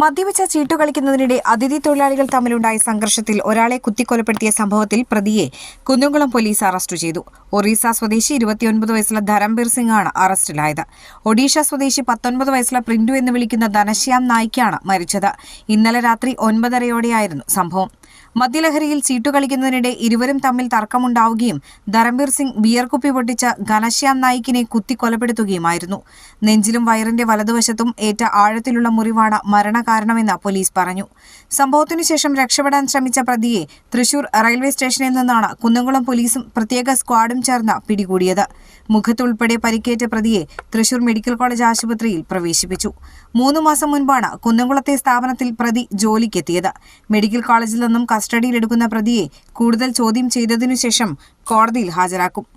മദ്യപിച്ച ചീട്ടു കളിക്കുന്നതിനിടെ അതിഥി തൊഴിലാളികൾ തമ്മിലുണ്ടായ സംഘർഷത്തിൽ ഒരാളെ കുത്തിക്കൊലപ്പെടുത്തിയ സംഭവത്തിൽ പ്രതിയെ കുന്നംകുളം പോലീസ് അറസ്റ്റ് ചെയ്തു. ഒറീസ സ്വദേശി ഇരുപത്തിയൊൻപത് വയസ്സുള്ള ധരംബീർ സിംഗ് ആണ് അറസ്റ്റിലായത്. ഒഡീഷ സ്വദേശി പത്തൊൻപത് വയസ്സുള്ള പ്രിന്റു എന്ന് വിളിക്കുന്ന ധനശ്യാം നായിക്കാണ് മരിച്ചത്. ഇന്നലെ രാത്രി ഒൻപതരയോടെയായിരുന്നു സംഭവം. മദ്യലഹരിയിൽ ചീട്ടു കളിക്കുന്നതിനിടെ ഇരുവരും തമ്മിൽ തർക്കമുണ്ടാവുകയും ധരംബീർ സിംഗ് ബിയർ കുപ്പി പൊട്ടിച്ച് ഘനശ്യാം നായിക്കിനെ കുത്തിക്കൊലപ്പെടുത്തുകയുമായിരുന്നു. നെഞ്ചിലും വയറിന്റെ വലതുവശത്തും ഏറ്റ ആഴത്തിലുള്ള മുറിവാണ് മരണകാരണമെന്ന് പോലീസ് പറഞ്ഞു. സംഭവത്തിനുശേഷം രക്ഷപ്പെടാൻ ശ്രമിച്ച പ്രതിയെ തൃശൂർ റെയിൽവേ സ്റ്റേഷനിൽ നിന്നാണ് കുന്നംകുളം പോലീസും പ്രത്യേക സ്ക്വാഡും ചേർന്ന് പിടികൂടിയത്. മുഖത്തുൾപ്പെടെ പരിക്കേറ്റ പ്രതിയെ തൃശൂർ മെഡിക്കൽ കോളേജ് ആശുപത്രിയിൽ പ്രവേശിപ്പിച്ചു. മൂന്ന് മാസം മുൻപാണ് കുന്നംകുളത്തെ സ്ഥാപനത്തിൽ പ്രതി ജോലിക്കെത്തിയത്. മെഡിക്കൽ കോളേജിൽ നിന്നും കസ്റ്റഡിയിലെടുക്കുന്ന പ്രതിയെ കൂടുതൽ ചോദ്യം ചെയ്തതിനുശേഷം കോടതിയിൽ ഹാജരാക്കും